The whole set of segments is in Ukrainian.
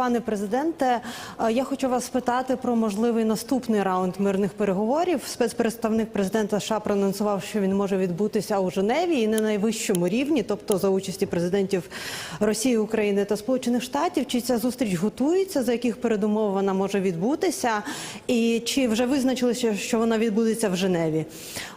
пане президенте, е, я хочу вас спитати про можливий наступний раунд мирних переговорів. Спецпредставник президента США проанонсував, що він може відбутися у Женеві і на найвищому рівні, тобто за участі президентів Росії, України та Сполучених Штатів. Чи ця зустріч готується? За яких передумов вона може відбутися? І чи вже визначилося, що вона відбудеться в Женеві?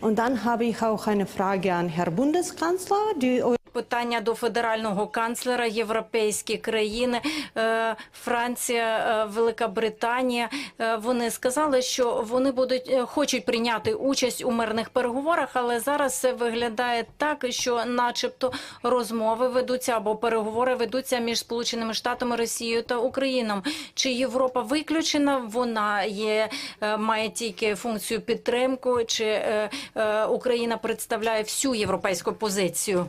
Und dann habe ich auch eine Frage an Herr Bundeskanzler. Die Питання до федерального канцлера європейські країни, е, Франція, е, Велика Британія. е, Вони сказали, що вони будуть хочуть прийняти участь у мирних переговорах, але зараз це виглядає так, що, начебто, розмови ведуться або переговори ведуться між Сполученими Штатами, Росією та Україною. Чи Європа виключена? Вона є має тільки функцію підтримку, чи Україна представляє всю європейську позицію?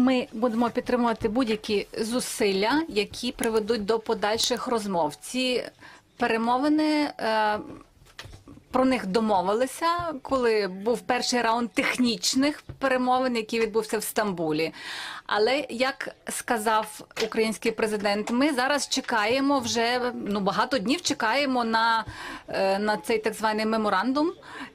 Ми будемо підтримувати будь-які зусилля, які приведуть до подальших розмов. Ці перемовини. Е, про них домовилися, коли був перший раунд технічних перемовин, який відбувся в Стамбулі. Але як сказав український президент, ми зараз чекаємо вже ну багато днів. Чекаємо на, е, на цей так званий меморандум,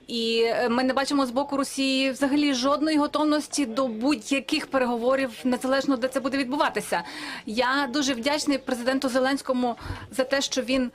і е, ми не бачимо з боку Росії взагалі жодної готовності до будь-яких переговорів, незалежно де це буде відбуватися. Я дуже вдячний президенту Зеленському за те, що він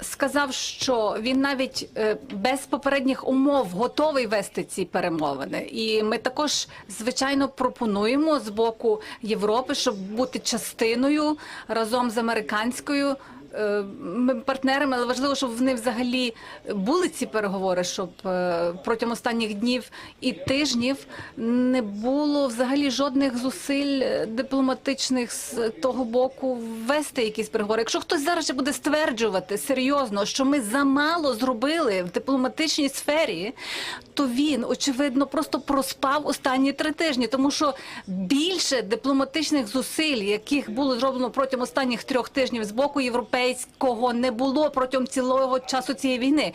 сказав, що він навіть е, без попередніх умов готовий вести ці перемовини. І ми також звичайно пропонуємо з боку Європи, щоб бути частиною разом з американською. Е, Ми партнерами, але важливо, щоб вони взагалі були ці переговори, щоб е, протягом останніх днів і тижнів не було взагалі жодних зусиль е, дипломатичних з того боку вести якісь переговори. Якщо хтось зараз ще буде стверджувати серйозно, що ми замало зробили в дипломатичній сфері, то він очевидно просто проспав останні три тижні, тому що більше дипломатичних зусиль, яких було зроблено протягом останніх трьох тижнів з боку європейського, не було протягом цілого часу цієї війни.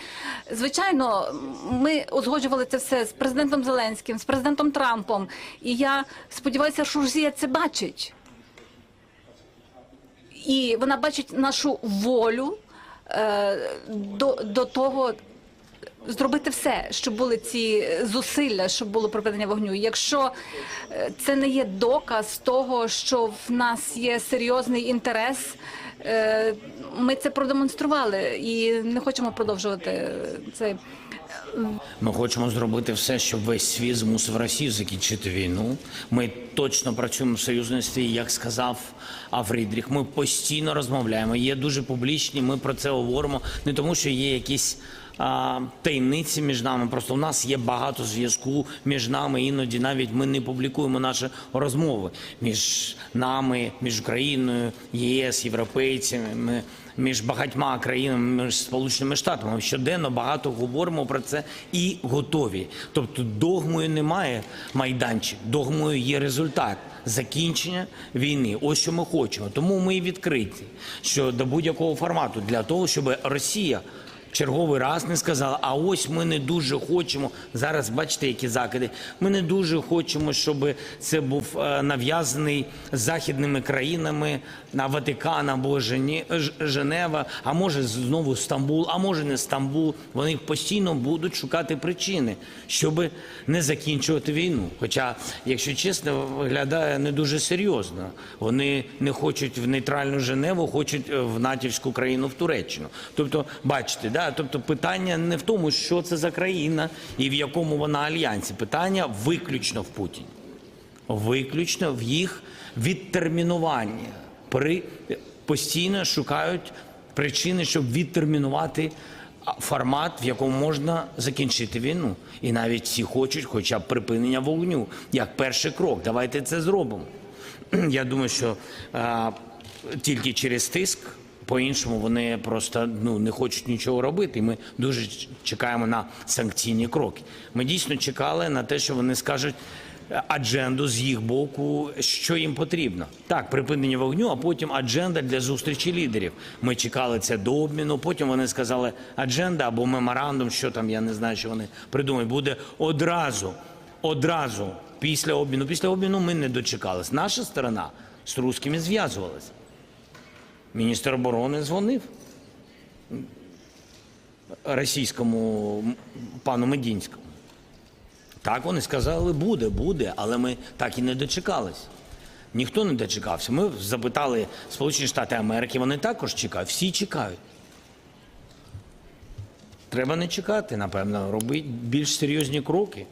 Звичайно, ми узгоджували це все з президентом Зеленським, з президентом Трампом, і я сподіваюся, що Росія це бачить. І вона бачить нашу волю е, до, до того. Зробити все, щоб були ці зусилля, щоб було припинення вогню. Якщо е, це не є доказ того, що в нас є серйозний інтерес, ми це продемонстрували і не хочемо продовжувати це. Ми хочемо зробити все, щоб весь світ змусив Росію закінчити війну. Ми точно працюємо в союзництві, як сказав Афрідріх. Ми постійно розмовляємо. Є дуже публічні. Ми про це говоримо не тому, що є якісь. а, Таємниці між нами, просто у нас є багато зв'язку між нами. Іноді навіть ми не публікуємо наші розмови між нами, між Україною, ЄС, європейцями. Ми між багатьма країнами, між Сполученими Штатами. Ми щоденно багато говоримо про це і готові. Тобто догмою немає майданчик, догмою є результат. Закінчення війни, ось що ми хочемо. Тому ми відкриті що до будь-якого формату для того, щоб Росія черговий раз не сказала, а ось ми не дуже хочемо. Зараз бачите, які закиди. Ми не дуже хочемо, щоб це був е, нав'язаний західними країнами на Ватикан або Женева, а може знову Стамбул, а може не Стамбул. Вони постійно будуть шукати причини, щоб не закінчувати війну. Хоча, якщо чесно, виглядає не дуже серйозно. Вони не хочуть в нейтральну Женеву, хочуть е, в натівську країну в Туреччину. Тобто, бачите, да? Тобто питання не в тому, що це за країна і в якому вона альянсі. Питання виключно в Путіні виключно в їх відтермінуванні. При постійно шукають причини, щоб відтермінувати формат, в якому можна закінчити війну. І навіть всі хочуть, хоча б припинення вогню, як перший крок. Давайте це зробимо. Я думаю, що а, тільки через тиск. По-іншому вони просто ну не хочуть нічого робити. І ми дуже чекаємо на санкційні кроки. Ми дійсно чекали на те, що вони скажуть е, адженду з їх боку, що їм потрібно. Так, припинення вогню, а потім адженда для зустрічі лідерів. Ми чекали це до обміну. Потім вони сказали адженда або меморандум, що там я не знаю, що вони придумають. Буде одразу, одразу після обміну. Після обміну ми не дочекались. Наша сторона з русскими зв'язувалися. Міністр оборони дзвонив російському пану Медінському. Так вони сказали, буде, буде, але ми так і не дочекались. Ніхто не дочекався. Ми запитали Сполучені Штати Америки, вони також чекають, всі чекають. Треба не чекати, напевно, робити більш серйозні кроки.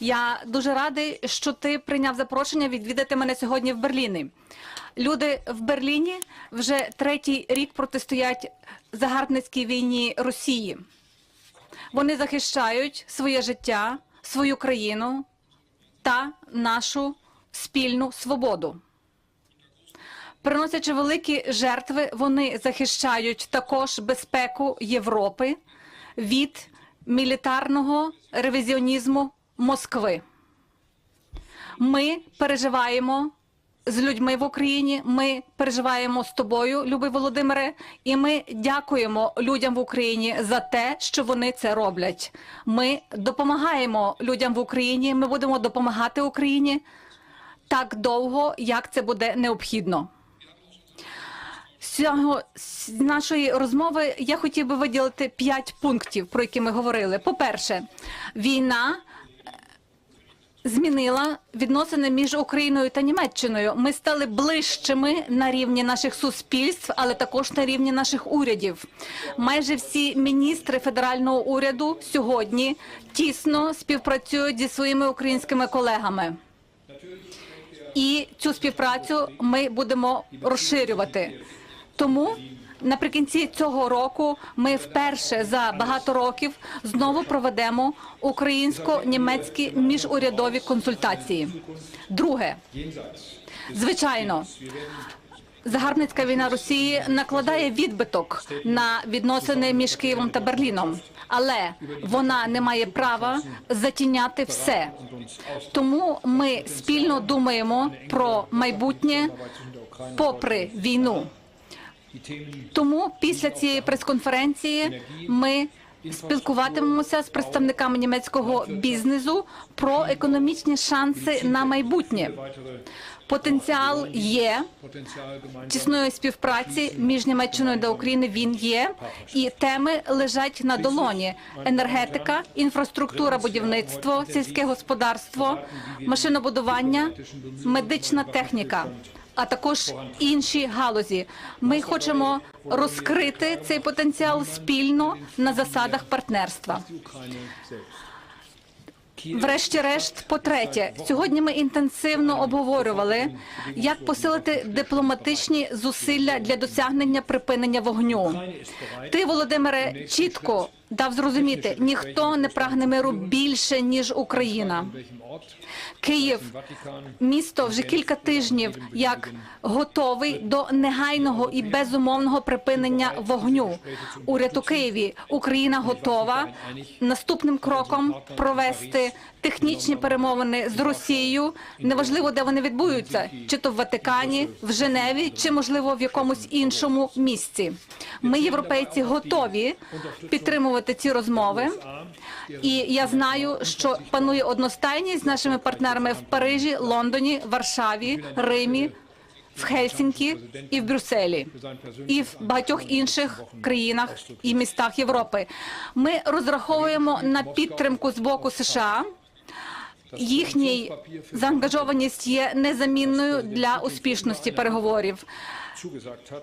Я дуже радий, що ти прийняв запрошення відвідати мене сьогодні в Берліні. Люди в Берліні вже третій рік протистоять загарбницькій війні Росії. Вони захищають своє життя, свою країну та нашу спільну свободу. Приносячи великі жертви, вони захищають також безпеку Європи від мілітарного ревізіонізму Москви. Ми переживаємо з людьми в Україні. Ми переживаємо з тобою, любий Володимире, і ми дякуємо людям в Україні за те, що вони це роблять. Ми допомагаємо людям в Україні. Ми будемо допомагати Україні так довго, як це буде необхідно. Цього з нашої розмови я хотів би виділити п'ять пунктів, про які ми говорили. По-перше, війна е, змінила відносини між Україною та Німеччиною. Ми стали ближчими на рівні наших суспільств, але також на рівні наших урядів. Майже всі міністри федерального уряду сьогодні тісно співпрацюють зі своїми українськими колегами. І цю співпрацю ми будемо розширювати. Тому наприкінці цього року ми вперше за багато років знову проведемо українсько-німецькі міжурядові консультації. Друге, звичайно. Загарбницька війна Росії накладає відбиток на відносини між Києвом та Берліном, але вона не має права затіняти все. Тому ми спільно думаємо про майбутнє попри війну. Тому після цієї прес-конференції ми спілкуватимемося з представниками німецького бізнесу про економічні шанси на майбутнє. Потенціал є тісної співпраці між Німеччиною та Україною. Він є, і теми лежать на долоні: енергетика, інфраструктура, будівництво, сільське господарство, машинобудування, медична техніка. А також інші галузі. Ми хочемо розкрити цей потенціал спільно на засадах партнерства. Врешті-решт, по-третє, сьогодні ми інтенсивно обговорювали, як посилити дипломатичні зусилля для досягнення припинення вогню. Ти, Володимире, чітко дав зрозуміти, ніхто не прагне миру більше ніж Україна. Київ місто вже кілька тижнів як готовий до негайного і безумовного припинення вогню. Уряд у Києві Україна готова наступним кроком провести технічні перемовини з Росією. Неважливо, де вони відбудуться, чи то в Ватикані, в Женеві, чи можливо в якомусь іншому місці. Ми, європейці, готові підтримувати ці розмови. І я знаю, що панує одностайність з нашими партнерами в Парижі, Лондоні, Варшаві, Римі, в Хельсінкі і в Брюсселі, і в багатьох інших країнах і містах Європи. Ми розраховуємо на підтримку з боку США. Їхній заангажованість є незамінною для успішності переговорів.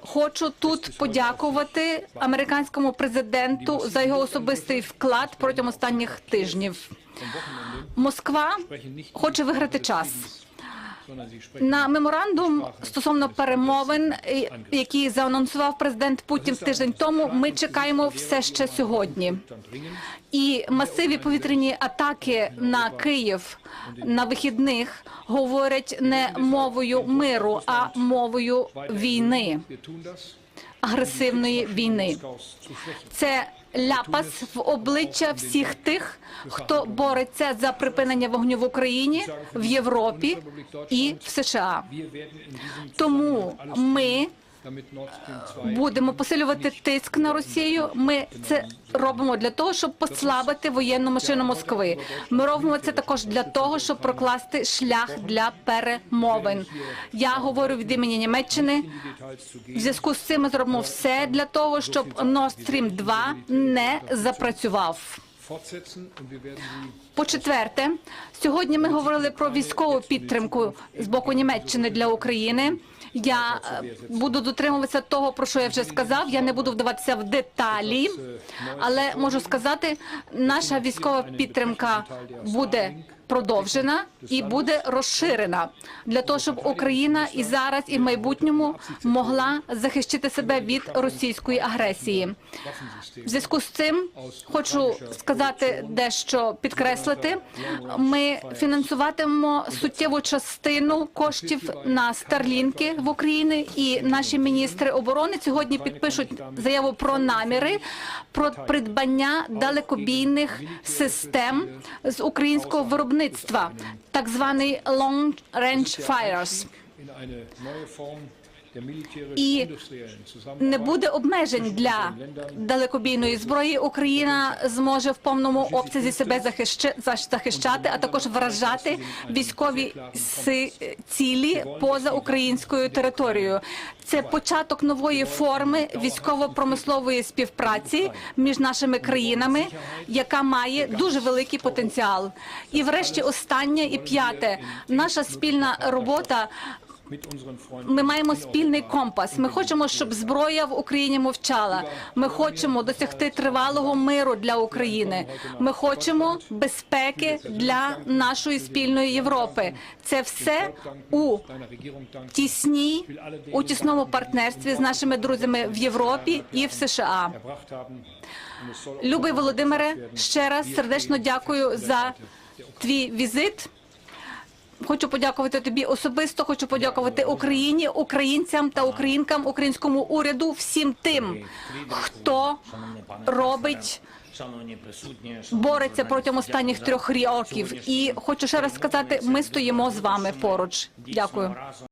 Хочу тут подякувати американському президенту за його особистий вклад протягом останніх тижнів. Москва хоче виграти час. На меморандум стосовно перемовин, які заанонсував президент Путін тиждень тому. Ми чекаємо все ще сьогодні. І масиві повітряні атаки на Київ на вихідних говорять не мовою миру, а мовою війни, агресивної війни. Це ляпас в обличчя всіх тих, хто бореться за припинення вогню в Україні, в Європі і в США. Тому ми будемо посилювати тиск на Росію. Ми це робимо для того, щоб послабити воєнну машину Москви. Ми робимо це також для того, щоб прокласти шлях для перемовин. Я говорю від імені Німеччини. В зв'язку з цим ми зробимо все для того, щоб Nord Stream 2 не запрацював. По-четверте, сьогодні ми говорили про військову підтримку з боку Німеччини для України. Я е, буду дотримуватися того, про що я вже сказав. Я не буду вдаватися в деталі, але можу сказати, наша військова підтримка буде продовжена і буде розширена для того, щоб Україна і зараз, і в майбутньому могла захистити себе від російської агресії. В зв'язку з цим хочу сказати дещо підкреслити. Ми фінансуватимемо суттєву частину коштів на старлінки в Україні, і наші міністри оборони сьогодні підпишуть заяву про наміри про придбання далекобійних систем з українського виробництва, так званий Long Range Fires. І не буде обмежень для далекобійної зброї. Україна зможе в повному обсязі себе захища- захищати, а також вражати військові цілі поза українською територією. Це початок нової форми військово-промислової співпраці між нашими країнами, яка має дуже великий потенціал. І, врешті, останнє і п'яте, наша спільна робота ми маємо спільний компас. Ми хочемо, щоб зброя в Україні мовчала. Ми хочемо досягти тривалого миру для України. Ми хочемо безпеки для нашої спільної Європи. Це все у тісній, у тісному партнерстві з нашими друзями в Європі і в США. Любий Володимире, ще раз сердечно дякую за твій візит. Хочу подякувати тобі особисто. Хочу подякувати Україні, українцям та українкам, українському уряду, всім тим, хто робить, Шановні присутні, бореться протягом останніх трьох років. І хочу ще раз сказати: ми стоїмо з вами поруч. Дякую.